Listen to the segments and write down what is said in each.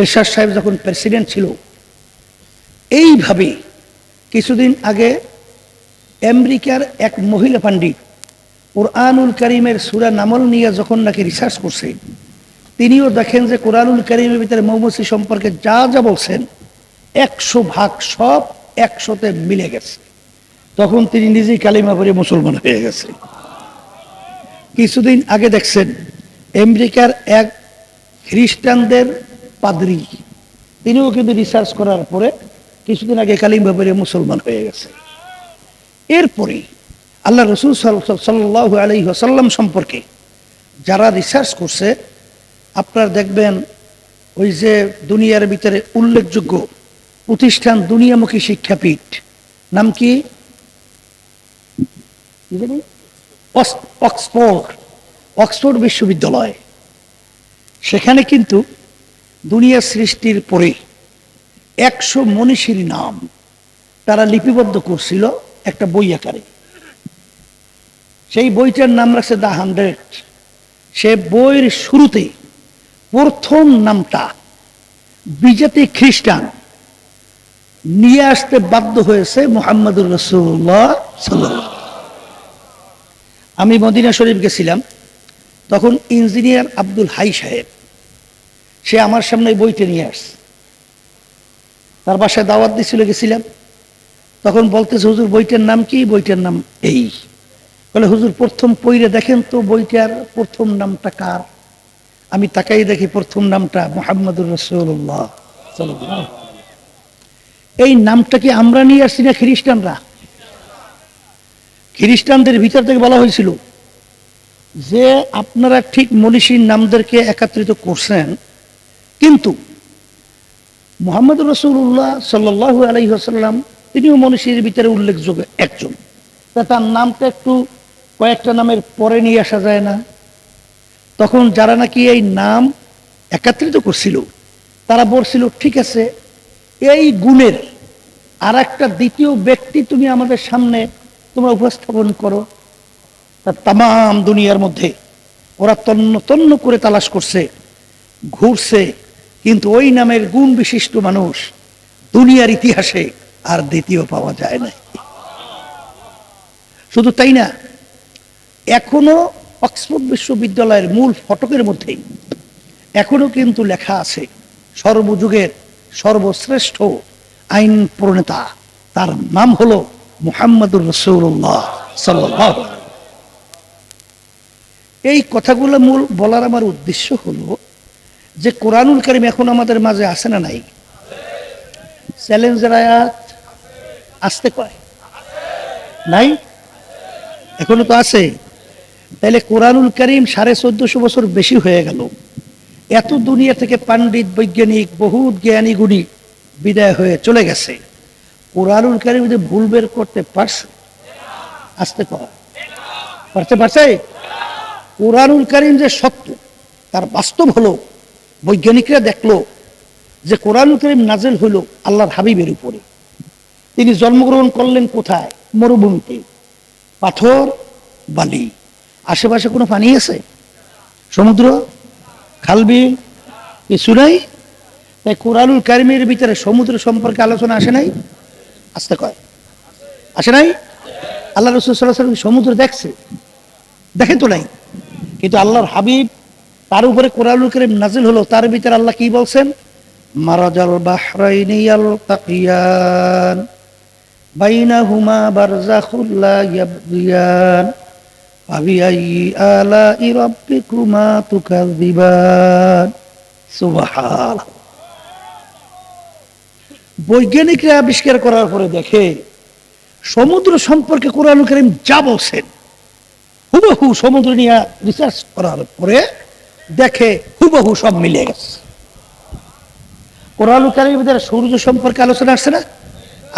এরশাদ সাহেব যখন প্রেসিডেন্ট ছিল, এইভাবে কিছুদিন আগে আমেরিকার এক মহিলা পাণ্ডিত কোরআনুল করিমের সুরা নামল নিয়ে যখন নাকি রিসার্চ করছে, তিনিও দেখেন যে কোরআনুল করিমের ভিতরে মৌমসি সম্পর্কে যা যা বলছেন, একশো ভাগ সব একশোতে মিলে গেছে। তখন তিনি নিজেই কালিমা পড়ে মুসলমান হয়ে গেছে। কিছুদিন আগে দেখছেন, আমেরিকার এক খ্রিস্টানদের পাদ্রী। তিনিও কিন্তু রিসার্চ করার পরে কিছুদিন আগে কালিমা পড়ে মুসলমান হয়ে গেছে। এরপরে আল্লাহ রসুল সাল্লাহ আলী আসাল্লাম সম্পর্কে যারা রিসার্চ করছে, আপনারা দেখবেন ওই যে দুনিয়ার ভিতরে উল্লেখযোগ্য প্রতিষ্ঠান দুনিয়ামুখী শিক্ষাপীঠ, নাম কি? কি অক্স- অক্সফোর্ড অক্সফোর্ড বিশ্ববিদ্যালয়। সেখানে কিন্তু দুনিয়া সৃষ্টির পরে একশো মনীষীর নাম তারা লিপিবদ্ধ করছিল একটা বই আকারে। সেই বইটার নাম রাখছে দ্য হান্ড্রেড। সে বইয়ের শুরুতে প্রথম নামটা বিজেপি খ্রিস্টান নিয়ে আসতে বাধ্য হয়েছে মোহাম্মদুর রসুল্লাহ সাল্লাল্লাহু আমি মদিনা শরীফ গেছিলাম, তখন ইঞ্জিনিয়ার আব্দুল হাই সাহেব সে আমার সামনে বইটা নিয়ে আসছে। তার বাসায় দাওয়াত দিছিল, গেছিলাম। তখন বলতেছে, হুজুর, বইটার নাম কি? বইটার নাম এই। বলে, হুজুর, প্রথম পইরে দেখেন তো বইটার প্রথম নামটা কার? আমি তাকাই দেখি প্রথম নামটা মোহাম্মদুর রসুল্লাহ এই নামটা কি আমরা নিয়ে আসছি না খ্রিস্টানরা? খ্রিস্টানদের ভিতর থেকে বলা হয়েছিল যে, আপনারা ঠিক মনীষীর নামদেরকে একত্রিত করছেন কিন্তু মোহাম্মদ রসুল্লাহ সাল্লু আলহি আসাল্লাম তিনিও মনীষীর ভিতরে উল্লেখযোগ্য একজন। তা তার নামটা একটু কয়েকটা নামের পরে নিয়ে আসা যায় না। তখন যারা নাকি এই নাম একত্রিত করছিল, তারা বলছিল, ঠিক আছে, এই গুণের আর একটা দ্বিতীয় ব্যক্তি তুমি আমাদের সামনে তোমরা উপস্থাপন করো। তা তাম দুনিয়ার মধ্যে ওরা তন্ন তন্ন করে তালাশ করছে, ঘুরছে কিন্তু ওই নামের গুণ বিশিষ্ট মানুষ দুনিয়ার ইতিহাসে আর দ্বিতীয় পাওয়া যায় না শুধু তাই না, এখনও অক্সফোর্ড বিশ্ববিদ্যালয়ের মূল ফটকের মধ্যে এখনও কিন্তু লেখা আছে, সর্বযুগের সর্বশ্রেষ্ঠ আইন প্রণেতা। তার নাম হলো মুহাম্মদুর রসৌল্লাহ সাল্লাহ এই কথাগুলো মূল বলার আমার উদ্দেশ্য হলো যে কোরআনুল করিম এখন আমাদের মাঝে আসে না নাই? চ্যালেঞ্জের আয়াত আসতে কয় নাই? এখনও তো আছে। তাহলে কোরআনুল করিম সাড়ে চোদ্দশো বছর বেশি হয়ে গেল। এত দুনিয়া থেকে পাণ্ডিত, বৈজ্ঞানিক, বহুত জ্ঞানী গুণী বিদায় হয়ে চলে গেছে। কোরআনুল করিম যদি ভুল বের করতে পারছে, আসতে কয় পারতে পারছে? কোরআনুল করিম যে সত্য, তার বাস্তব হলো বৈজ্ঞানিকরা দেখল যে কোরআনুল করিম নাজেল হলো আল্লাহর হাবিবের উপরে। তিনি জন্মগ্রহণ করলেন কোথায়? মরুভূমিতে। পাথর, বালি। আশেপাশে কোনো পানি আছে? সমুদ্র? খালবি কিছু নাই? তাই কোরআনুল কারিমের ভিতরে সমুদ্র সম্পর্কে আলোচনা আসে নাই? আসতে কয়। আসে নাই? আল্লাহ রসুল সাল্লাহ সমুদ্র দেখছে। দেখে তো নাই। কিন্তু আল্লাহর হাবিব তার উপরে কোরআনুল করিম নাজিল হলো, তার ভিতরে আল্লাহ কি বলছেন? মারাজাল বাহরাইনি ইয়ালতাকিয়ান বাইনাহুমা বারজাখুল লা ইয়াবগিয়ান ফাবিআইয়ি আলাই রাব্বিকুমা তুকাযযিবান সুবহান। বৈজ্ঞানিকরা আবিষ্কার করার পরে দেখে, সমুদ্র সম্পর্কে কোরআন করিম যা বলছেন, হুবহু সমুদ্র নিয়ে রিসার্চ করার পরে দেখে হুবহু সব মিলে গেছে। কোরআন কারিমের ভিতরে সূর্য সম্পর্কে আলোচনা আসছে না?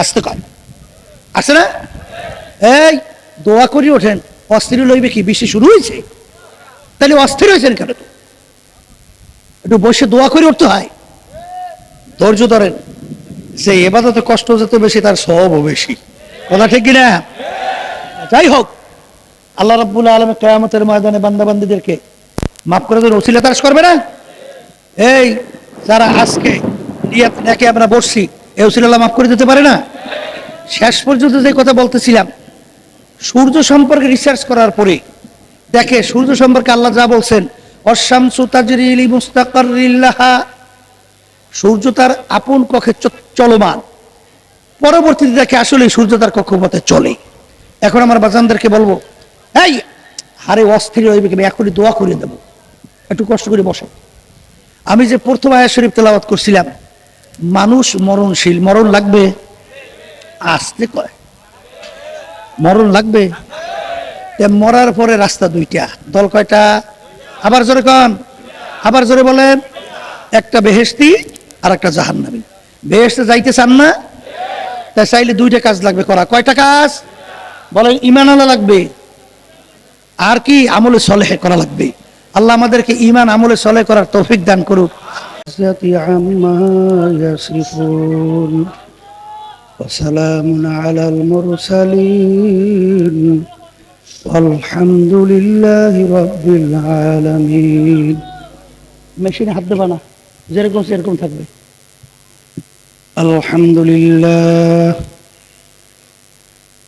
আসতে কয় আসে না? এই, দোয়া করি ওঠেন, অস্থির লইবে কি? বৃষ্টি শুরু হয়েছে। তাহলে অস্থির হয়েছেন কেন একটু বসে দোয়া করে উঠতে হয়। ধৈর্য ধরেন, যে এবাদতে কষ্ট যত বেশি, তার সবও বেশি। কথা ঠিক কিনা? যাই হোক, আল্লাহ রাব্বুল আলম কেয়ামতের ময়দানে বান্দাবান্দিদেরকে মাফ করে দেন, ওসিলা তারাস করবে না? এই, যারা আজকে নিয়াত নাকি আমরা বসছি এ উসিলাল্লাহ মাফ করে দিতে পারে না? শেষ পর্যন্ত যে কথা বলতেছিলাম, সূর্য সম্পর্কে রিসার্চ করার পরে, দেখে সূর্য সম্পর্কে আল্লাহ যা বলছেন, অশামসু তাজরিলি মুস্তাকারিল্লাহা সূর্য তার আপন কক্ষে চলমান। পরবর্তীতে দেখে আসলে সূর্য তার কক্ষপথে চলে। এখন আমার বাজানদেরকে বলব, এই হারে অস্থির হইবে এখনই দোয়া করে দেবো। একটু কষ্ট করে বসো। আমি যে প্রথম আয়া শরীফ তেলাওয়াত করছিলাম, মানুষ মরণশীল, মরণ লাগবে? আসতে কয়। মরণ লাগবে? মরার পরে রাস্তা দুইটা। দল কয়টা? আবার জোরে কন। আবার জোরে বলেন। একটা বেহেস্তি আর একটা জাহান্নামী। বেহেস্তে যাইতে চান না তাই চাইলে দুইটা কাজ লাগবে করা। কয়টা কাজ? বলেন ইমান আলা লাগবে। আর কি আমলে সলেহে করা লাগবে? আল্লাহ আমাদেরকে ইমান আমলে সলেহ করার তৌফিক দান করুক عما يصفون وسلام على المرسلين والحمد لله رب العالمين মেশিনে হাত দেবা না যেরকম সেরকম থাকবে الحمد لله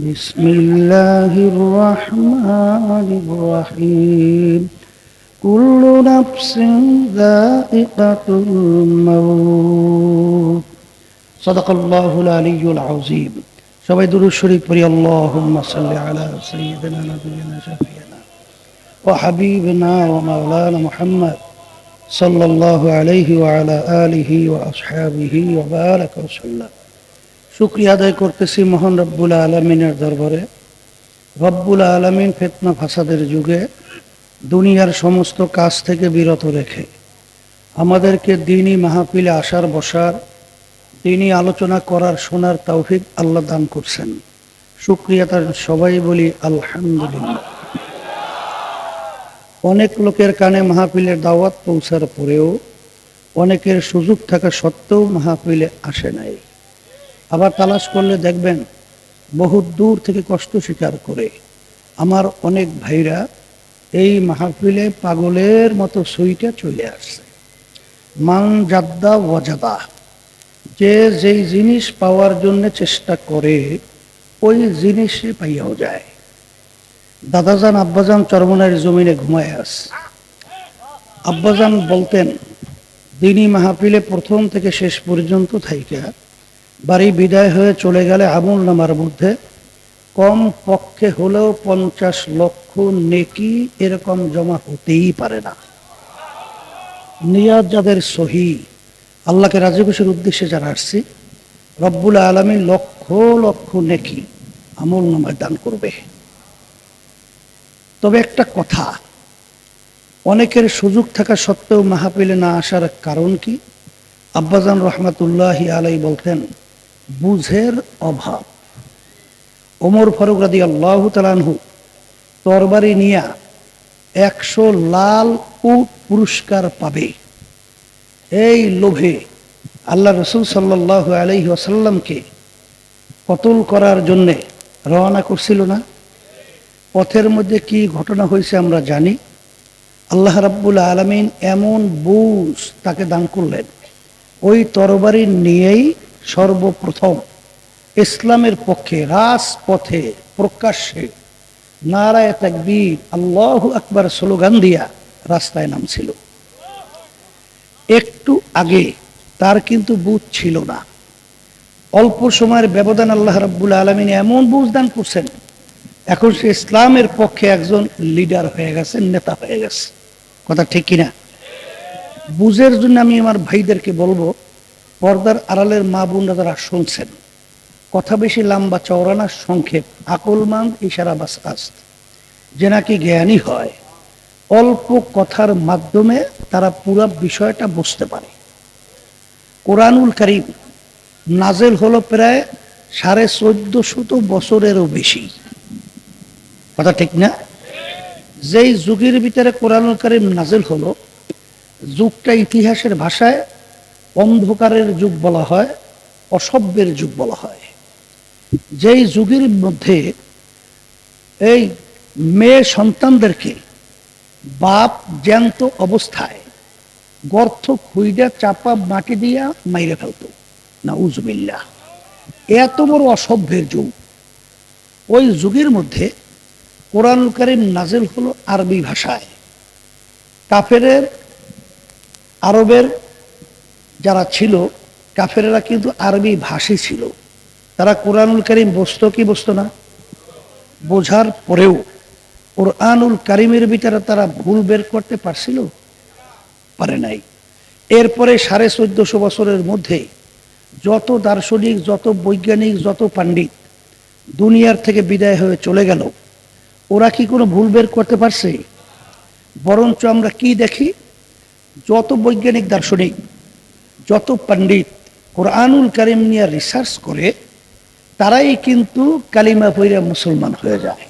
بسم الله الرحمن الرحيم كل نفس ذائقة الموت صدق الله العلي العظيم সবাই দুরুদ শরীফ পড়ি আল্লাহুম্মা সাল্লি আলা সাইয়্যিদিনা নাবিয়িনা শাফিয়ানা ওয়া হাবিবিনা ওয়া মাওলানা মুহাম্মদ সাল্লাল্লাহু আলাইহি ওয়া আলা আলিহি ওয়া আসহাবিহি ওয়া বারাকা ওয়া সাল্লাম শুকরিয়া আদায় করতেছি মহান রব্বুল আলমিনের দরবারে। রব্বুল আলমিন ফেতনা ফাসাদের যুগে দুনিয়ার সমস্ত কাজ থেকে বিরত রেখে আমাদেরকে দিনই মাহফিলে আসার, বসার, দিনই আলোচনা করার, শোনার তৌফিক আল্লাহ দান করছেন। শুক্রিয়া তার সবাই বলি আলহামদুলিল্লাহ। অনেক লোকের কানে মাহফিলের দাওয়াত পৌঁছার পরেও অনেকের সুযোগ থাকা সত্ত্বেও মাহফিলে আসে নাই। আবার তালাশ করলে দেখবেন বহু দূর থেকে কষ্ট স্বীকার করে। আমার অনেক ভাইরা এই মাহফিলে পাগলের মতো সুইটা চলে আসছে। মান জাদ্দা ওয়াজাদা যে যেই জিনিস পাওয়ার জন্য চেষ্টা করে, ওই জিনিসে পাইয়াও যায়। দাদাজান আব্বাজান চরমনার জমিনে ঘুমায় আস। আব্বাজান বলতেন দিনী মাহফিলে প্রথম থেকে শেষ পর্যন্ত থাইকা। বাড়ি বিদায় হয়ে চলে গেলে আমল নামার মধ্যে কম পক্ষে হলেও পঞ্চাশ লক্ষ নেকি এরকম জমা হতেই পারে না। নিয়াদ যাদের সহি, আল্লাহকে রাজি উদ্দেশ্যে যারা আসছি, রব্বুল আলমী লক্ষ লক্ষ নেকি আমল নামায় দান করবে। তবে একটা কথা, অনেকের সুযোগ থাকা সত্ত্বেও মাহাপিলে না আসার কারণ কি? আব্বাজান রহমাতুল্লাহ আলাই বলতেন বুঝের অভাব। ওমর ফারুক রাদি আল্লাহ তালানহু তরবারি নিয়া একশো লাল উট পুরস্কার পাবে। এই লোভে আল্লাহ রসুল সাল্লাহ আলহি আসাল্লামকে কতল করার জন্যে রওনা করছিল না? পথের মধ্যে কি ঘটনা হয়েছে আমরা জানি। আল্লাহ রাব্বুল আলমিন এমন বুঝ তাকে দান করলেন। ওই তরবারি নিয়েই সর্বপ্রথম ইসলামের পক্ষে, রাজপথে প্রকাশ্যে নারায় তাকবীর, আল্লাহ আকবার স্লোগান দিয়া রাস্তায় নামছিল। একটু আগে তার কিন্তু বুথ ছিল না। অল্প সময়ের ব্যবধান আল্লাহ রাব্বুল আলমিন এমন বুঝদান করছেন, এখন সে ইসলামের পক্ষে একজন লিডার হয়ে গেছে, নেতা হয়ে গেছে। কথা ঠিক কিনা? বুঝের জন্য আমি আমার ভাইদেরকে বলব পর্দার আড়ালের মা বোনরা যারা শুনছেন, কথা বেশি লম্বা চওড়ানা সংক্ষেপ। আকলমান ইশারা বাস আস্ত যে নাকি জ্ঞানী হয়, অল্প কথার মাধ্যমে তারা পুরো বিষয়টা বুঝতে পারে। কোরআনুল করিম নাজেল হলো প্রায় সাড়ে চোদ্দশত বছরেরও বেশি। কথা ঠিক না? যেই যুগের ভিতরে কোরআনুল করিম নাজেল হলো, যুগটা ইতিহাসের ভাষায় অন্ধকারের যুগ বলা হয়, অসভ্যের যুগ বলা হয়। যেই যুগের মধ্যে এই মেয়ে সন্তানদেরকে বাপ জ্যান্ত অবস্থায় গর্ত খুইডা চাপা মাটি দিয়া মাইরে ফেলতো। না উজবিল্লা এত বড় অসভ্যের যুগ। ওই যুগের মধ্যে কোরআন করিম নাজেল হলো আরবি ভাষায়। কাফেরের, আরবের যারা ছিল, কাফেরেরা কিন্তু আরবি ভাষী ছিল। তারা কোরআনুল করিম বসতো কি বসতো না? বোঝার পরেও কোরআনুল কারিমের ভিতরে তারা ভুল বের করতে পারছিল? পারে নাই। এরপরে সাড়ে চোদ্দশো বছরের মধ্যে যত দার্শনিক, যত বৈজ্ঞানিক, যত পাণ্ডিত দুনিয়ার থেকে বিদায় হয়ে চলে গেল, ওরা কি কোনো ভুল বের করতে পারছে? বরঞ্চ আমরা কি দেখি? যত বৈজ্ঞানিক, দার্শনিক যত পণ্ডিত কোরআনুল কারিম নিয়ে রিসার্চ করে, তারাই কিন্তু কালিমা পইরা মুসলমান হয়ে যায়।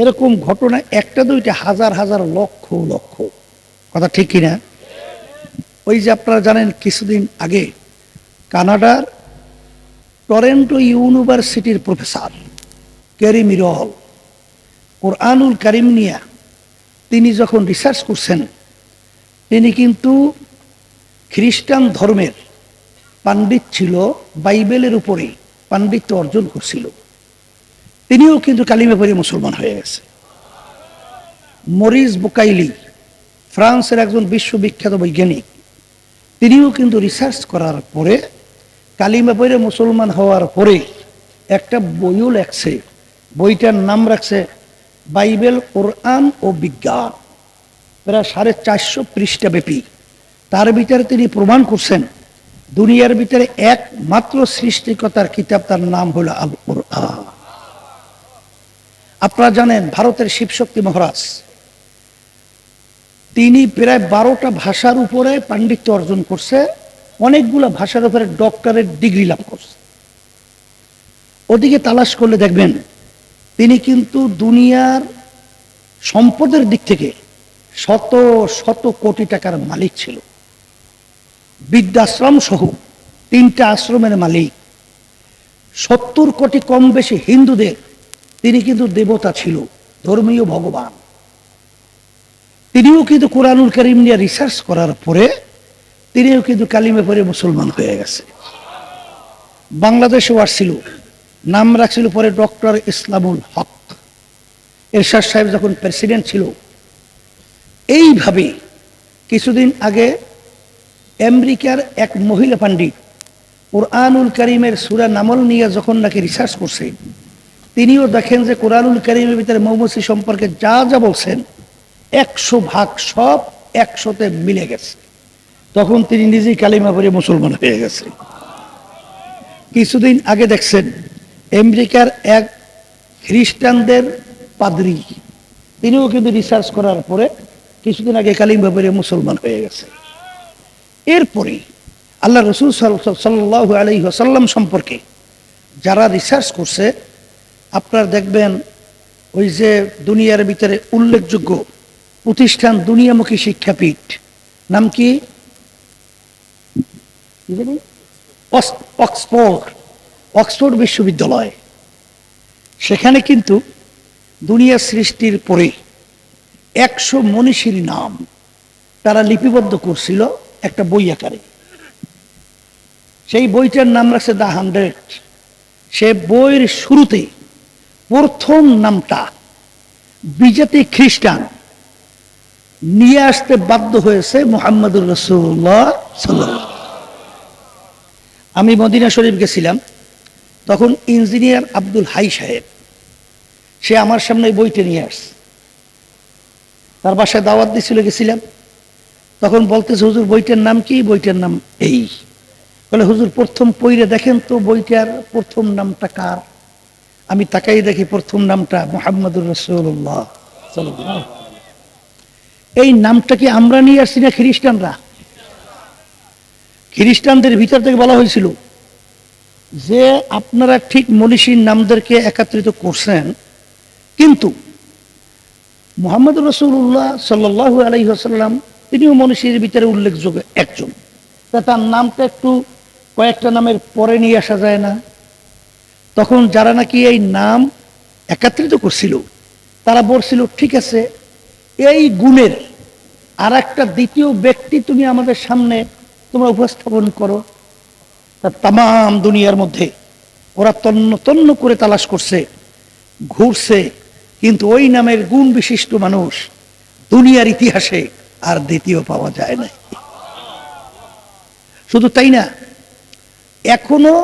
এরকম ঘটনা একটা, দুইটা, হাজার হাজার, লক্ষ লক্ষ। কথা ঠিক কিনা? ওই যে আপনারা জানেন, কিছুদিন আগে কানাডার টরেন্টো ইউনিভার্সিটির প্রফেসর ক্যারি মিরল কোরআনুল কারিম নিয়া তিনি যখন রিসার্চ করছেন, তিনি কিন্তু খ্রিস্টান ধর্মের পাণ্ডিত ছিল, বাইবেলের উপরে পাণ্ডিত্য অর্জন করছিল। তিনিও কিন্তু কালিমে পড়ে মুসলমান হয়ে গেছে। মরিস বুকাইলি, ফ্রান্সের একজন বিশ্ববিখ্যাত বৈজ্ঞানিক, তিনিও কিন্তু রিসার্চ করার পরে কালিমা পড়ে মুসলমান হওয়ার পরে একটা বইও লেখছে। বইটার নাম রাখছে বাইবেল, কোরআন ও বিজ্ঞান। প্রায় সাড়ে চারশো পৃষ্ঠা ব্যাপী তার ভিতরে তিনি প্রমাণ করছেন, দুনিয়ার ভিতরে একমাত্র সৃষ্টিকতার কিতাব তার নাম হলো আল আপনারা জানেন, ভারতের শিবশক্তি মহারাজ, তিনি প্রায় বারোটা ভাষার উপরে পাণ্ডিত্য অর্জন করছে, অনেকগুলো ভাষার উপরে ডক্টরের ডিগ্রি লাভ করছে। ওদিকে তালাশ করলে দেখবেন, তিনি কিন্তু দুনিয়ার সম্পদের দিক থেকে শত শত কোটি টাকার মালিক ছিল। বৃদ্ধাশ্রম সহ তিনটা আশ্রমের মালিক। সত্তর কোটি কম বেশি হিন্দুদের তিনি কিন্তু দেবতা ছিল, ধর্মীয় ভগবান। তিনিও কিন্তু কোরআনুল করিম নিয়ে রিসার্চ করার পরে তিনিও কিন্তু কালিমে পরে মুসলমান হয়ে গেছে। বাংলাদেশেও আসছিল, নাম রাখছিল পরে ডক্টর ইসলামুল হক। এরশাদ সাহেব যখন প্রেসিডেন্ট ছিল, এইভাবে কিছুদিন আগে আমেরিকার এক মহিলা পাণ্ডিত। কোরআনুল করিমের সুরা নামল নিয়ে যখন নাকি রিসার্চ করছে, তিনিও দেখেন যে কোরআনুল করিমের ভিতরে মৌমসি সম্পর্কে যা যা বলছেন, একশো ভাগ সব একশোতে মিলে গেছে। তখন তিনি নিজেই কালিমা পড়ে মুসলমান হয়ে গেছে। কিছুদিন আগে দেখছেন, আমেরিকার এক খ্রিস্টানদের পাদ্রি। তিনিও কিন্তু রিসার্চ করার পরে কিছুদিন আগে কালিমা পড়ে মুসলমান হয়ে গেছে। এরপরে আল্লাহ রসুল সাল্লাহ আসাল্লাম সম্পর্কে যারা রিসার্চ করছে, আপনারা দেখবেন ওই যে দুনিয়ার ভিতরে উল্লেখযোগ্য প্রতিষ্ঠান দুনিয়ামুখী শিক্ষাপীঠ, নাম কি? কি অক্স- অক্সফোর্ড অক্সফোর্ড বিশ্ববিদ্যালয়। সেখানে কিন্তু দুনিয়া সৃষ্টির পরে একশো মনীষীর নাম তারা লিপিবদ্ধ করছিল। একটা বই আকারে। সেই বইটার নাম রাখছে দ্য হান্ড্রেড। সে বইয়ের শুরুতে প্রথম নামটা বিজাতি খ্রিস্টান নিয়ে আসতে বাধ্য হয়েছে মোহাম্মদুর রসুল্লাহ আমি মদিনা শরীফ গেছিলাম, তখন ইঞ্জিনিয়ার আব্দুল হাই সাহেব, সে আমার সামনে বইটা নিয়ে আসছে। তার বাসায় দাওয়াত দিয়েছিল গেছিলাম। তখন বলতেছে, হুজুর, বইটার নাম কি? বইটার নাম এই। বলে, হুজুর, প্রথম পইরে দেখেন তো বইটার প্রথম নামটা কার? আমি তাকাই দেখি প্রথম নামটা মোহাম্মদুর রসুল্লাহ এই নামটা কি আমরা নিয়ে আসছি না খ্রিস্টানরা? খ্রিস্টানদের ভিতর থেকে বলা হয়েছিল যে আপনারা ঠিক মনীষীর নামদেরকে একত্রিত করছেন, কিন্তু মোহাম্মদ রসুল্লাহ সাল্লু আলহিহাসাল্লাম তিনিও মনীষীর ভিতরে উল্লেখযোগ্য একজন। তা তার নামটা একটু কয়েকটা নামের পরে নিয়ে আসা যায় না। তখন যারা নাকি এই নাম একত্রিত করছিল, তারা বলছিল, ঠিক আছে, এই গুণের আর একটা দ্বিতীয় ব্যক্তি তুমি আমাদের সামনে তোমরা উপস্থাপন করো। তা তাম দুনিয়ার মধ্যে ওরা তন্ন তন্ন করে তালাশ করছে, ঘুরছে, কিন্তু ওই নামের গুণ বিশিষ্ট মানুষ দুনিয়ার ইতিহাসে আর দ্বিতীয় পাওয়া যায় না শুধু তাই না, এখনও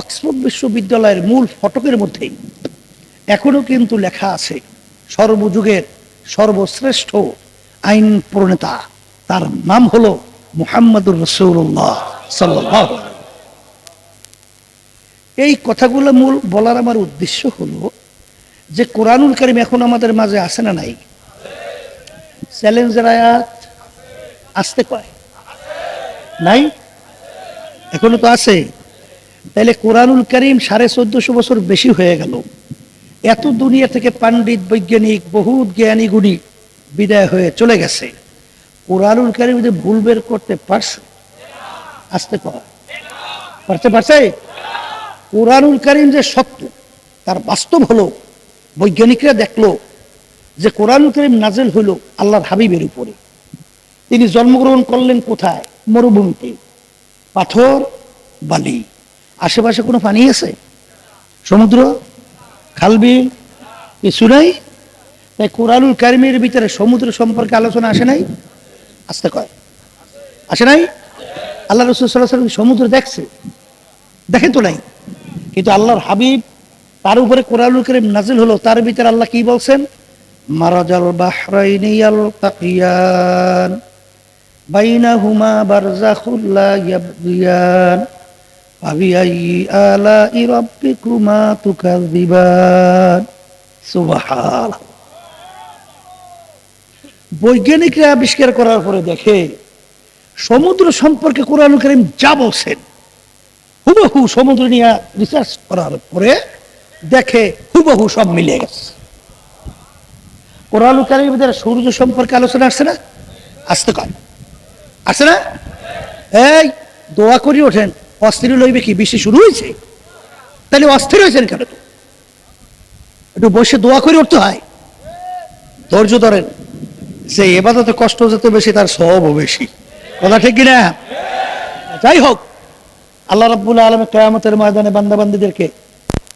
অক্সফোর্ড বিশ্ববিদ্যালয়ের মূল ফটকের মধ্যে এখনও কিন্তু লেখা আছে, সর্বযুগের সর্বশ্রেষ্ঠ আইন প্রণেতা। তার নাম হলো মুহাম্মদুর রসৌল্লাহ সাল্লাহ এই কথাগুলো মূল বলার আমার উদ্দেশ্য হলো যে কোরআনুল করিম এখন আমাদের মাঝে আসে না নাই? চ্যালেঞ্জের আয়াত আসতে কয়? নাই? এখনও তো আছে। তাহলে কোরআনুল করিম সাড়ে চোদ্দশো বছর বেশি হয়ে গেল। এত দুনিয়া থেকে পাণ্ডিত, বৈজ্ঞানিক, বহুত জ্ঞানী গুণী বিদায় হয়ে চলে গেছে। কোরআনুল করিম যদি ভুল বের করতে পারছে, আসতে পারে পারতে পারছে? কোরআনুল করিম যে সত্য, তার বাস্তব হলো, বৈজ্ঞানিকরা দেখল যে কোরআনুল করিম নাজেল হলো আল্লাহর হাবিবের উপরে। তিনি জন্মগ্রহণ করলেন কোথায়? মরুভূমিতে। পাথর, বালি। আশেপাশে কোনো পানি আছে? সমুদ্র? খালবি কিছু নাই? তাই কোরআনুল কারিমের ভিতরে সমুদ্র সম্পর্কে আলোচনা আসে নাই? আসতে কয়। আসে নাই? আল্লাহ রসুল সমুদ্র দেখছে। দেখে তো নাই। কিন্তু আল্লাহর হাবিব তার উপরে কোরআনুল করিম নাজিল হলো, তার ভিতরে আল্লাহ কি বলছেন? মারাজাল বাহরাইনি ইয়ালতাকিয়ান। বাইনাহুমা বারজাখুল লা ইয়াবগিয়ান। ফাবিআইয়ি আলাই রাব্বিকুমা তুকাযযিবান সুবহান বৈজ্ঞানিকরা আবিষ্কার করার পরে দেখে, সমুদ্র সম্পর্কে কোরআন করিম যা বলছেন, হুবহু সমুদ্র নিয়ে রিসার্চ করার পরে দেখে হুবহু সব মিলে গেছে। কোরআন কারিমের সূর্য সম্পর্কে আলোচনা আসছে না? আসতে কয় আসছে না? এই, দোয়া করি ওঠেন, অস্থির লইবে কি? বৃষ্টি শুরু হয়েছে তাহলে অস্থির হয়েছেন কেন তো? একটু বসে দোয়া করে উঠতে হয়। ধৈর্য ধরেন সে এবাদতে কষ্ট যত বেশি, তার সবও বেশি। কথা ঠিক কিনা? যাই হোক, আল্লাহ রাব্বুল আলম কেয়ামতের ময়দানে বান্দাবান্দিদেরকে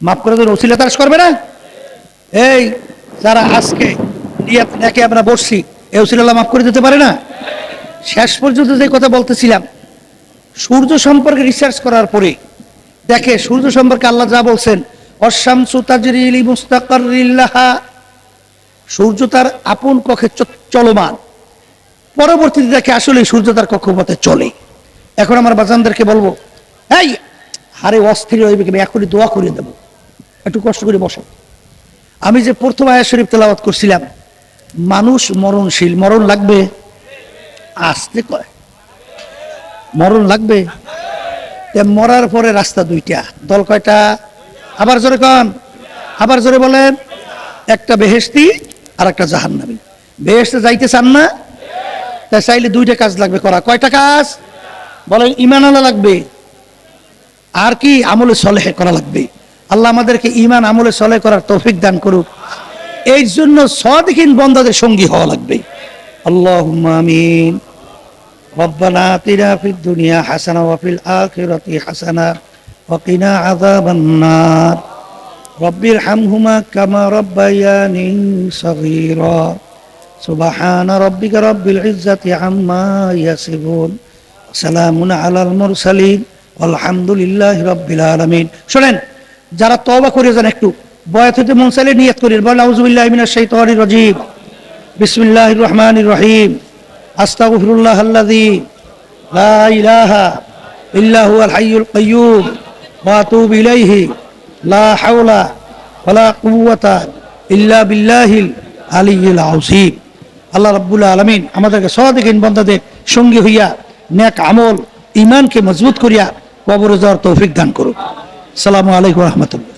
মাফ করে দেন, ওসিলা তারাস করবে না? এই, যারা আজকে নিয়াত আমরা বসছি এ ওসিলা মাফ করে দিতে পারে না? শেষ পর্যন্ত যে কথা বলতেছিলাম, সূর্য সম্পর্কে রিসার্চ করার পরে, দেখে সূর্য সম্পর্কে আল্লাহ যা বলছেন, অশামসু তাজরিলি মুস্তাকারিল্লাহা সূর্য তার আপন কক্ষে চলমান। পরবর্তীতে দেখে আসলে সূর্য তার কক্ষপথে চলে। এখন আমার বাজানদেরকে বলব, এই হারে অস্থির হইবে কিনা এখনই দোয়া করে দেবো। একটু কষ্ট করে বসো। আমি যে প্রথম আয়া শরীফ তেলাওয়াত করছিলাম, মানুষ মরণশীল, মরণ লাগবে আসতে কয়। মরণ লাগবে। মরার পরে রাস্তা দুইটা। দল কয়টা? আবার জোরে কন। আবার জোরে বলেন। একটা বেহেস্তি আর একটা জাহান্নামী। বেহেস্তে যাইতে চান না? তাই চাইলে দুইটা কাজ লাগবে করা। কয়টা কাজ? বলেন ইমান আলা লাগবে। আর কি আমলে সলেহ করা লাগবে। আল্লাহ আমাদেরকে ইমান আমলে সলেহ করার তৌফিক দান করুক। এই জন্য সদিকিন বন্দাদের সঙ্গী হওয়া লাগবে। আল্লাহ আমিন ربنا آتنا في الدنيا حسنة وفي الآخرة حسنة وقنا عذاب النار رب ارحمهما كما ربياني صغيرا سبحان ربك رب العزة عما يصفون سلام على المرسلين আলহামদুলিল্লাহ রব্বিল আলামিন শোনেন যারা তওবা করে যান একটু বয়াত হতে মন চাইলে নিয়ত করেন বলেন আউযুবিল্লাহি মিনাশ শাইতানির রাজিম বিসমিল্লাহির রহমানির রহিম আস্তাগফিরুল্লাহ আল্লাযী লা ইলাহা ইল্লা হুয়াল হাইয়ুল কাইয়্যুম ওয়া আতুবু লা হাওলা ওয়ালা কুওয়াতা ইল্লা বিল্লাহিল আলিয়্যিল আযীম। আল্লাহ রাব্বুল আলামিন আমাদেরকে সদিকিন বান্দাদের সঙ্গী হইয়া নেক আমল, ঈমানকে মজবুত করিয়া কবরে যাওয়ার তৌফিক দান করুন সালামু আলাইকুম রহমতুল্লাহ।